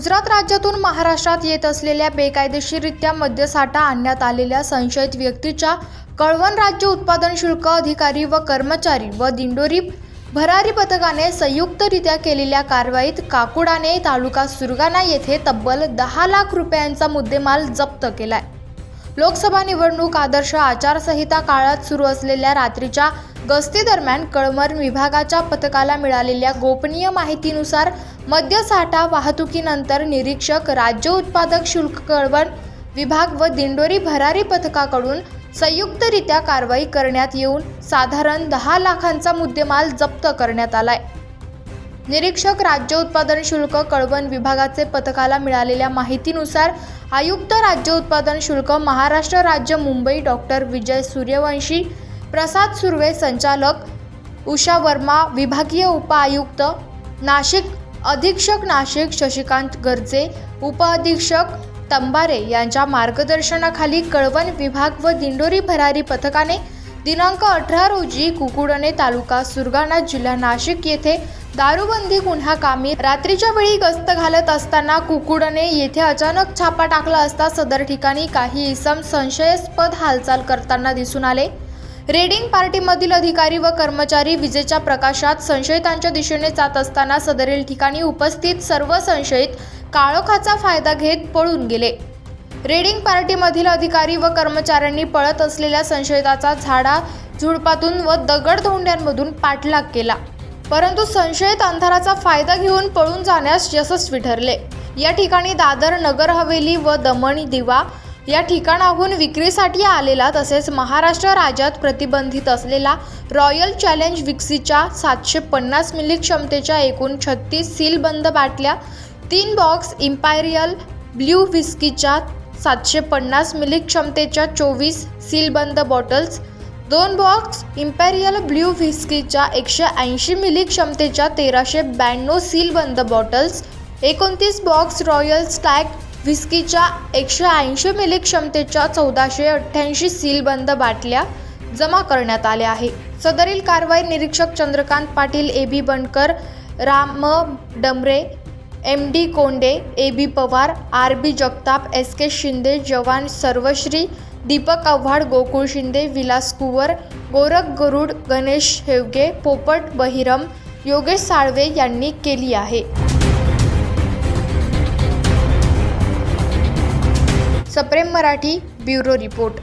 गुजरात राज्यातून महाराष्ट्रात येत असलेल्या बेकायदेशीररित्या मद्यसाठा आणण्यात आलेल्या संशयित व्यक्तीच्या कळवण राज्य उत्पादन शुल्क अधिकारी व कर्मचारी व दिंडोरी भरारी पथकाने संयुक्तरित्या केलेल्या कारवाईत काकुडाने तालुका सुरगाणा येथे तब्बल दहा लाख रुपयांचा मुद्देमाल जप्त केलाय. लोकसभा निवडणूक आदर्श आचारसंहिता काळात सुरू असलेल्या रात्रीच्या गस्तीदरम्यान कळमर विभागाच्या पथकाला मिळालेल्या गोपनीय माहितीनुसार मद्यसाठा वाहतुकीनंतर निरीक्षक राज्य उत्पादक शुल्क कळवण विभाग व दिंडोरी भरारी पथकाकडून संयुक्तरित्या कारवाई करण्यात येऊन साधारण दहा लाखांचा मुद्देमाल जप्त करण्यात आलाय. निरीक्षक राज्य उत्पादन शुल्क कळवण विभागाचे पथकाला मिळालेल्या माहितीनुसार आयुक्त राज्य उत्पादन शुल्क महाराष्ट्र राज्य मुंबई डॉक्टर विजय सूर्यवंशी प्रसाद सुर्वे संचालक उषा वर्मा विभागीय उपआयुक्त नाशिक अधीक्षक नाशिक शशिकांत गर्जे उपअधीक्षक तंबारे यांच्या मार्गदर्शनाखाली कळवण विभाग व दिंडोरी भरारी पथकाने दिनांक अठरा रोजी कुकुडणे तालुका सुरगाणा जिल्हा नाशिक येथे दारूबंदी गुन्हा कामी रात्रीच्या वेळी गस्त घालत असताना कुकुडणे येथे अचानक छापा टाकला असता सदर ठिकाणी काही इसम संशयास्पद हालचाल करताना दिसून आले. रेडिंग पार्टीमधील अधिकारी व कर्मचारी विजेच्या प्रकाशात संशयितांच्या दिशेने जात असताना सदरील ठिकाणी उपस्थित सर्व संशयित काळोखाचा फायदा घेत पळून गेले. रेडिंग पार्टीमधील अधिकारी व कर्मचाऱ्यांनी पळत असलेल्या संशयिताचा झाडा झुडपातून व दगडधोंड्यांमधून पाठलाग केला. परंतु संशयित अंधाराचा फायदा घेऊन पळून जाण्यास यशस्वी ठरले. या ठिकाणी दादर नगर हवेली व दमण दिवा या ठिकाणाहून विक्रीसाठी आलेला तसेच महाराष्ट्र राज्यात प्रतिबंधित असलेला रॉयल चॅलेंज विक्सीच्या सातशे पन्नास मिली क्षमतेच्या एकूण छत्तीस सीलबंद बाटल्या तीन बॉक्स इम्पायरियल ब्ल्यू विस्कीच्या सातशे पन्नास मिली क्षमतेच्या चोवीस सीलबंद बॉटल्स दोन बॉक्स इम्पेरियल ब्ल्यू व्हिस्कीच्या एकशे ऐंशी मिली क्षमतेच्या तेराशे ब्याण्णव सीलबंद बॉटल्स एकोणतीस बॉक्स रॉयल स्टॅग व्हिस्कीच्या एकशे ऐंशी मिली क्षमतेच्या चौदाशे अठ्ठ्याऐंशी सीलबंद बाटल्या जमा करण्यात आल्या आहे सदरील कारवाई निरीक्षक Chandrakant Patil A B Bankar Ram Damre M D Konde A B Pawar R B Jagtap S K Shinde जवान सर्वश्री दीपक आव्हाड गोकुळ शिंदे विलास कुवर गोरख गरुड गणेश हेवगे पोपट बहिरम योगेश साळवे यांनी केली आहे. सप्रेम मराठी ब्युरो रिपोर्ट.